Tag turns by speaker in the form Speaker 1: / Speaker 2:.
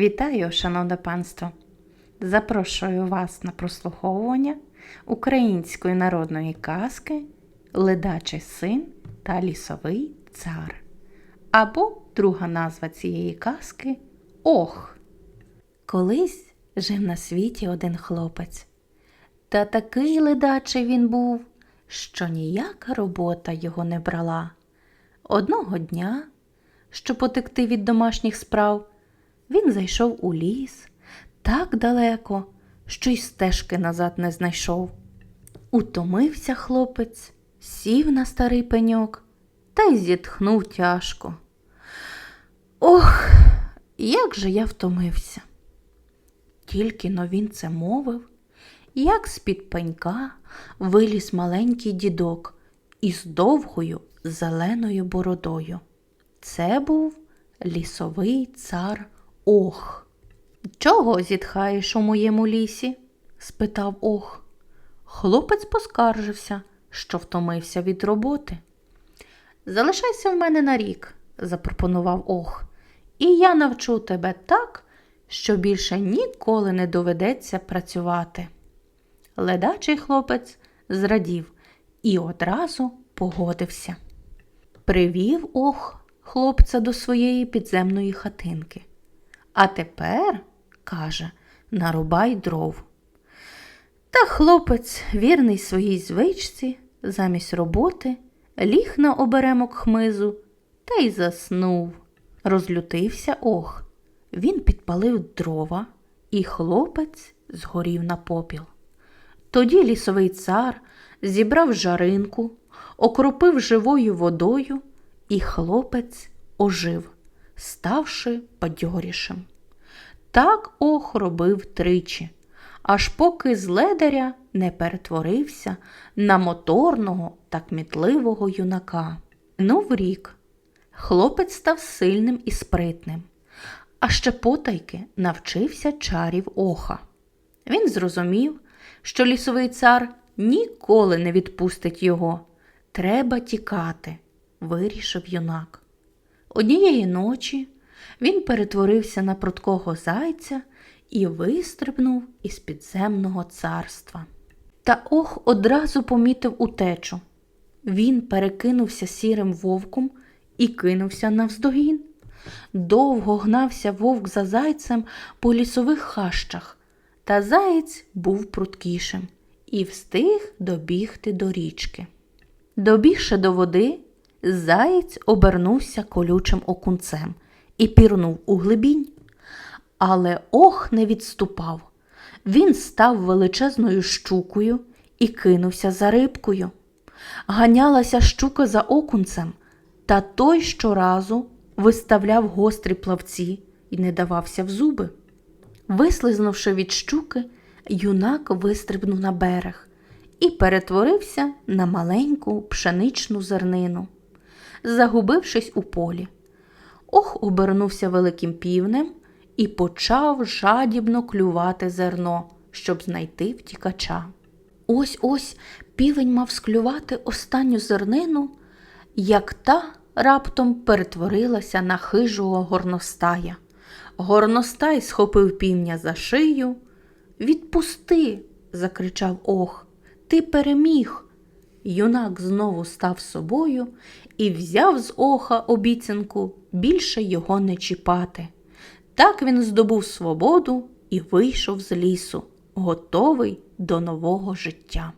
Speaker 1: Вітаю, шановне панство! Запрошую вас на прослуховування української народної казки Ледачий син та лісовий цар. Або друга назва цієї казки Ох. Колись жив на світі один хлопець. Та такий ледачий він був, що ніяка робота його не брала. Одного дня, щоб потекти від домашніх справ, він зайшов у ліс так далеко, що й стежки назад не знайшов. Утомився хлопець, сів на старий пеньок та й зітхнув тяжко. Ох, як же я втомився. Тільки но він це мовив, як з-під пенька виліз маленький дідок із довгою зеленою бородою. Це був лісовий цар Ох. Чого зітхаєш у моєму лісі? спитав Ох. Хлопець поскаржився, що втомився від роботи. Залишайся в мене на рік, запропонував Ох, і я навчу тебе так, що більше ніколи не доведеться працювати. Ледачий хлопець зрадів і одразу погодився. Привів ох хлопця до своєї підземної хатинки. А тепер, каже, нарубай дров. Та хлопець, вірний своїй звичці, замість роботи, ліг на оберемок хмизу та й заснув. Розлютився ох. Він підпалив дрова, і хлопець згорів на попіл. Тоді лісовий цар зібрав жаринку, окропив живою водою, і хлопець ожив, ставши бадьорішим. Так ох робив тричі, аж поки з ледаря не перетворився на моторного та кмітливого юнака. Минув рік. Хлопець став сильним і спритним, а ще потайки навчився чарів оха. Він зрозумів, що лісовий цар ніколи не відпустить його. Треба тікати, вирішив юнак. Однієї ночі він перетворився на пруткого зайця і вистрибнув із підземного царства. Та ох одразу помітив утечу. Він перекинувся сірим вовком і кинувся навздогін. Довго гнався вовк за зайцем по лісових хащах, та заєць був пруткішим і встиг добігти до річки. Добігши до води, заєць обернувся колючим окунцем і пірнув у глибінь. Але ох не відступав. Він став величезною щукою і кинувся за рибкою. Ганялася щука за окунцем, та той щоразу виставляв гострі плавці і не давався в зуби. Вислизнувши від щуки, юнак вистрибнув на берег і перетворився на маленьку пшеничну зернину, загубившись у полі. Ох обернувся великим півнем і почав жадібно клювати зерно, щоб знайти втікача. Ось ось півень мав склювати останню зернину, як та раптом перетворилася на хижого горностая. Горностай схопив півня за шию. Відпусти, закричав ох, ти переміг. Юнак знову став собою і взяв з оха обіцянку більше його не чіпати. Так він здобув свободу і вийшов з лісу, готовий до нового життя.